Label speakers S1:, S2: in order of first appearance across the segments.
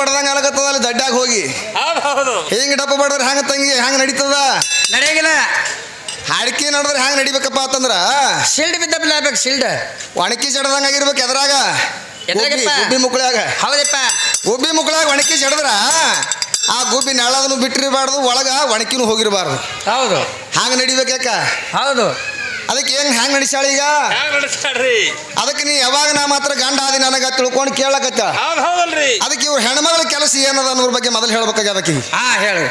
S1: ಬಡ್ದಂಗ ಅಲಕತ್ತದ ಅಲ್ಲಿ ದಡ್ಡಾಗ ಹೋಗಿ.
S2: ಹೌದು
S1: ಹಿಂಗ್ ಡಪ್ಪ ಬಡದ್ರ ಹ್ಯಾಂಗ ತಂಗಿ ಹ್ಯಾಂಗ ನಡೀತದ?
S3: ನಡೆಯಂಗಿಲ್ಲ.
S1: ಹಾಡಿಕೆ ನಡೆದ್ರೆ ಹ್ಯಾಂಗ ನಡಿಬೇಕಪ್ಪ ಅಂತಂದ್ರ?
S3: ಶಿಲ್ಡ್ ಬಿದ್ದಪ್ಪ ಆಗ್ಬೇಕು ಶಿಲ್ಡ್.
S1: ಒಣಕಿ ಜಡದಂಗ ಆಗಿರ್ಬೇಕು ಎದ್ರಾಗ? ಗುಬ್ಬಿ- ಮುಕ್ಕಳಾಗ
S3: ಹೌದಪ್ಪ.
S1: ಗುಬ್ಬಿ ಮುಕ್ಕಳಾಗ ಒಣಕಿ ಜಡದ್ರ ಆ ಗುಬ್ಬಿ ನೆಳದನ್ನು ಬಿಟ್ಟಿರಬಾರ್ದು ಒಳಗ ಒಣಕಿನೂ ಹೋಗಿರಬಾರ್ದು.
S3: ಹೌದು.
S1: ಹ್ಯಾಂಗ ನಡಿಬೇಕು ಯಾಕ?
S3: ಹೌದು.
S1: ಅದಕ್ಕೆ ಏನ್ ಹ್ಯಾಂಗ್ ನಡಿಸಾಳ ಈಗ?
S2: ಹ್ಯಾಂಗ ನಡೆಸ್ತಾಳ್ರಿ
S1: ಅದಕ್ಕೆ ನೀ ಯಾವಾಗ ನಾ ಮಾತ್ರ ಗಂಡ ಆದಿ ನನಗ ತಿಳ್ಕೊಂಡು ಕೇಳಕತ್ತ?
S2: ಹೌದು ಹೌದಲ್ರಿ.
S1: ಅದಕ್ಕೆ ಇವ್ರು ಹೆಣ್ಮಗಳ ಕೆಲಸ ಏನದ ಅನ್ನೋದ್ರ ಬಗ್ಗೆ ಮೊದಲು ಹೇಳ್ಬೇಕಾಗ್ಯದ ಅದಕ್ಕೆ
S3: ಹಾ ಹೇಳು.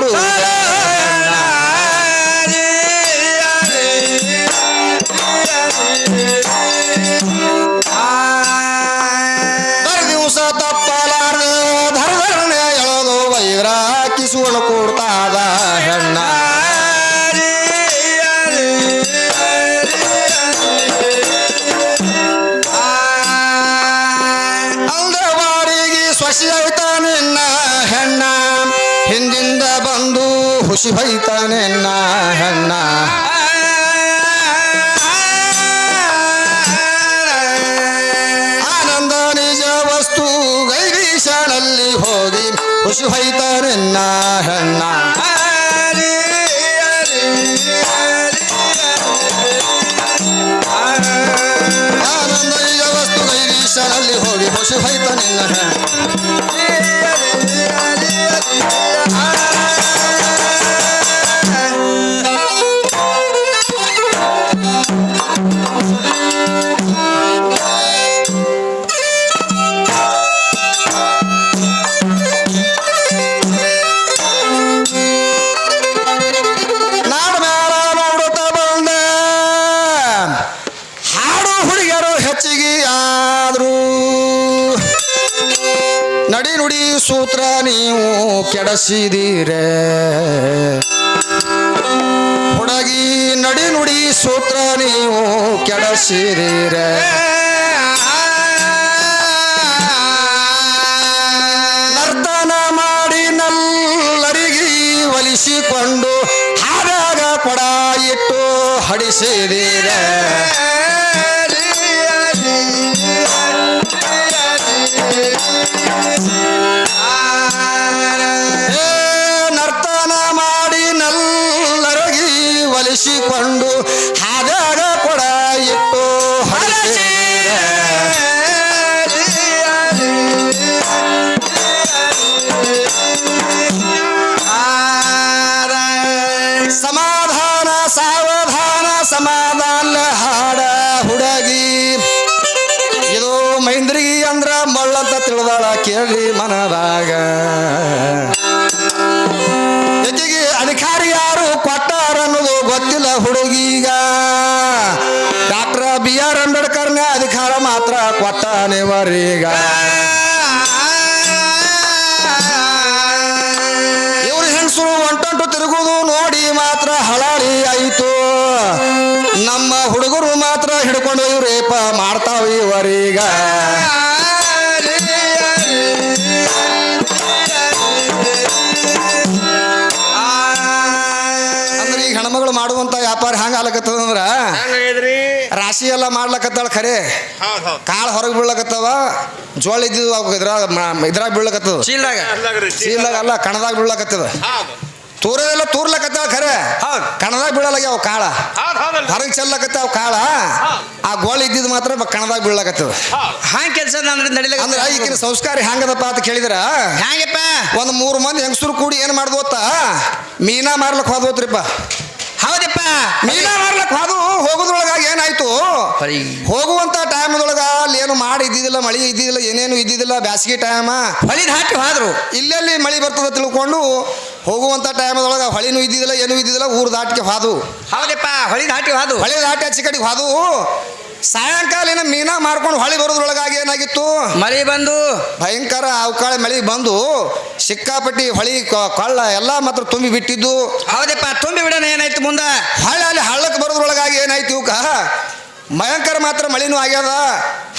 S1: ಕಿಸ್ಕೊಂಡು ಹುಸಿ ಬೈತಾನೆ ಹೆಣ್ಣ ಆನಂದ ನಿಜ ವಸ್ತು ಗೈರೀಶನಲ್ಲಿ ಹೋಗಿ ಖುಷಿ ಹೋಯ್ತ ನಿನ್ನ ಹೆಣ್ಣ ಆನಂದ ನಿಜ ವಸ್ತು ಗೈರೀಶನಲ್ಲಿ ಹೋಗಿ ಖುಷಿ ಹೋಯ್ತ ನಿನ್ನ ಹೆಣ್ಣ ಆದ್ರು ನಡಿ ನುಡಿ ಸೂತ್ರ ನೀವು ಕೆಡಸಿದೀರೆ. ಹುಡುಗಿ ನಡಿ ನುಡಿ ಸೂತ್ರ ನೀವು ಕೆಡಸಿದೀರೆ. ನರ್ತನ ಮಾಡಿ ನಲ್ಲರಿಗೆ ಒಲಿಸಿಕೊಂಡು ಹಾರಾಗ ಪಡ ಇಟ್ಟು ಹಡಿಸಿದೀರೆ. ಕೊಟ್ಟನೆವರೀಗ ಇವರು ಹೆಂಗಸರು ಒಂಟೊಂಟು ತಿರುಗುದು ನೋಡಿ ಮಾತ್ರ ಹಳಾಳಿ ಆಯಿತು. ನಮ್ಮ ಹುಡುಗರು ಮಾತ್ರ ಹಿಡ್ಕೊಂಡು ಇವ್ರೇಪ ಮಾಡ್ತಾವ ಇವರೀಗ. ಅಂದ್ರೆ ಈಗ ಹೆಣ್ಮಗಳು ಮಾಡುವಂತ ವ್ಯಾಪಾರ ಹಂಗ ಆಗ್ಲಕತ್ತದ ಅಂದ್ರ? ರಾಶಿ ಎಲ್ಲ ಮಾಡ್ಲಕತ್ತಾಳ ಖರೆ. ಕಾಳ ಹೊರಗ್ ಹೊರಗೆ ಬೀಳಕತ್ತವ ಜೋಳ ಇದ್ದಿದ್ದು ಅವ್ ಇದ್ರಾಗ ಇದ್ರಾಗ ಬೀಳಕತ್ತದ
S3: ಚೀಲ್ದಾಗ.
S1: ಚೀಲ್ದಾಗ ಅಲ್ಲ ಕಣದಾಗ ಬೀಳಕತ್ತದ
S2: ಹೌದು.
S1: ತೂರದೆಲ್ಲ ತೂರ್ಲಕತ್ತಾವ ಖರೆ.
S3: ಹೌದ್.
S1: ಕಣದಾಗ ಬೀಳಲಾಗ್ಯಾವ ಕಾಳ. ಹೊರಗೆ ಚೆಲ್ಲಕತ್ತಾವ ಕಾಳ. ಆ ಗೋಳ ಇದ್ದಿದ್ದು ಮಾತ್ರ ಬ- ಕಣದಾಗ ಬೀಳಕತ್ತದ
S3: ಹಾಂಗ ಕೆಲಸ ಅಂದ್ರೆ
S1: ಈಗಿನ ಸಂಸ್ಕಾರ ಹೆಂಗದಪ್ಪ ಅಂತ ಕೇಳಿದ್ರ?
S3: ಹ್ಯಾಂಗಪ್ಪ?
S1: ಒಂದ್ ಮೂರು ಮಂದಿ ಹೆಂಗಸರು ಕೂಡಿ ಏನ್ ಮಾಡ್ದು ಗೊತ್ತಾ? ಮೀನಾ ಮಾರ್ಲಕ್ ಹೋದ್ರಿಪ್ಪ
S3: ಹೌದಪ್ಪ.
S1: ಮೀನಾ ಮಾರ್ಲಕ್ ಅದು ಹೋಗೋದ್ರೊಳಗ ಏನಾಯ್ತು. ಹೋಗುವಂತ ಟೈಮ್ದೊಳಗ ಅಲ್ಲಿ ಏನು ಮಾಡಿ ಇದ್ದಿದ್ದಿಲ್ಲ ಮಳಿ ಇದ್ದಿದ್ದಿಲ್ಲ ಏನೇನು ಇದ್ದಿದ್ದಿಲ್ಲ ಬ್ಯಾಸಗಿ ಟೈಮ.
S3: ಹೊಳಿ ಹಾಕಿ ಹಾದ್ರು.
S1: ಇಲ್ಲೆಲ್ಲಿ ಮಳಿ ಬರ್ತದ ತಿಳ್ಕೊಂಡು ಹೋಗುವಂತ ಟೈಮ್ದೊಳಗ ಹೊಳಿನೂ ಇದ್ದಿದ್ದಿಲ್ಲ ಏನು ಇದ್ದಿದ್ದಿಲ್ಲ ಊರು ದಾಟಿಗೆ ಹಾದು
S3: ಹೌದಪ್ಪ ಹೊಳಿ ದಾಟಿ ಹಾದು
S1: ಹೊಳಿ ದಾಟಿ ಹಚ್ಚಿ ಕಡೆಗೆ ಹಾದು ಸಾಯಂಕಾಲಿನ ಮೀನಾ ಮಾರ್ಕೊಂಡು ಹೊಳಿ ಬರೋದ್ರೊಳಗಾಗಿ ಏನಾಗಿತ್ತು?
S3: ಮಳಿ ಬಂದು.
S1: ಭಯಂಕರ ಅವಕಾಳ ಮಳಿ ಬಂದು ಸಿಕ್ಕಾಪಟ್ಟಿ ಹೊಳಿ ಕಳ್ಳ ಎಲ್ಲ ಮಾತ್ರ ತುಂಬಿ ಬಿಟ್ಟಿದ್ದು.
S3: ಹೌದಪ್ಪ ತುಂಬಿ ಬಿಡೋಣ ಏನಾಯ್ತು ಮುಂದೆ?
S1: ಹಳ್ಳ ಅಲ್ಲಿ ಹಳ್ಳಕ್ಕೆ ಬರೋದ್ರೊಳಗಾಗಿ ಏನಾಯ್ತು ಇವಕ್ಕ ಭಯಂಕರ ಮಾತ್ರ ಮಳಿನೂ ಆಗ್ಯದ.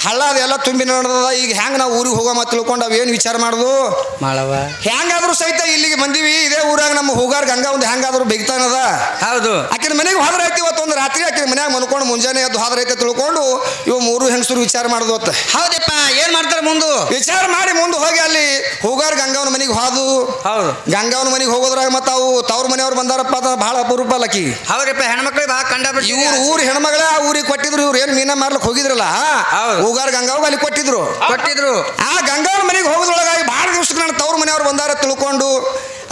S1: ಹಳ್ಳ ಅದೆಲ್ಲ ತುಂಬಿ ನಡೆದದ. ಈಗ ಹೆಂಗ್ ನಾವು ಊರಿಗೆ ಹೋಗೋ ಮತ್ತು ತಿಳ್ಕೊಂಡು ಅವೇನು ವಿಚಾರ ಮಾಡುದು?
S3: ಮಾಡವ
S1: ಹೆಂಗಾದ್ರೂ ಸಹಿತ ಇಲ್ಲಿಗೆ ಬಂದೀವಿ. ಇದೇ ಊರಾಗ ನಮ್ಮ ಹೂಗಾರ್ ಗಂಗಾ ಒಂದು ಹೆಂಗಾದ್ರೂ ಬೆಗಿತಾನದ.
S3: ಹೌದು.
S1: ಆಕಿನ ಮನೆಗೆ ಹೋದ್ರ ಐತಿ ಇವತ್ತು ಒಂದು ರಾತ್ರಿ. ಆಕಿನ ಮನ್ಯಾಗ ಮನ್ಕೊಂಡು ಮುಂಜಾನೆ ಎದ್ದು ಹೋದ್ರ ಐತೆ ತಿಳ್ಕೊಂಡು ಇವು ಮೂರು ಹೆಂಗಸರು ವಿಚಾರ ಮಾಡುದು ಅತ್ತ
S3: ಹೌದಪ್ಪ. ಏನ್ ಮಾಡ್ತಾರೆ ಮುಂದು?
S1: ವಿಚಾರ ಮಾಡಿ ಮುಂದೆ ಹೋಗಿ ಅಲ್ಲಿ ಹೂಗಾರ್ ಗಂಗಾವನ ಮನೆಗೆ ಹಾದು.
S3: ಹೌದು.
S1: ಗಂಗಾವನ ಮನೆಗೆ ಹೋಗೋದ್ರಾಗ ಮತ್ತೆ ಅವು ತವ್ರ ಮನೆಯವ್ರು ಬಂದಾರಪ್ಪ ಅದ ಭಾಳ ಅಪರೂಪ ಲಕ್ಕಿ
S3: ಹೌದಪ್ಪ. ಹೆಣ್ಮಕ್ಳಿಗೆ ಭಾಳ ಕಂಡ
S1: ಇವ್ರು ಊರು ಹೆಣ್ಮಗಳ ಆ ಊರಿಗೆ ಕೊಟ್ಟಿದ್ರು ಇವ್ರು ಏನ್ ಮೀನ ಮಾರ್ಲಕ್ ಹೋಗಿದ್ರಲ್ಲ. ಹೂಗಾರ್ ಗಂಗಾವ್ ಅಲ್ಲಿ ಕೊಟ್ಟಿದ್ರು.
S3: ಕೊಟ್ಟಿದ್ರು.
S1: ಆ ಗಂಗಾ ಮನೆಗೆ ಹೋಗೋದ್ರೊಳಗಾಗಿ ಭಾಳ ದಿವಸಕ್ಕೆ ನನ್ನ ತವ್ರ ಮನೆಯವ್ರು ಬಂದಾರ ತಿಳ್ಕೊಂಡು.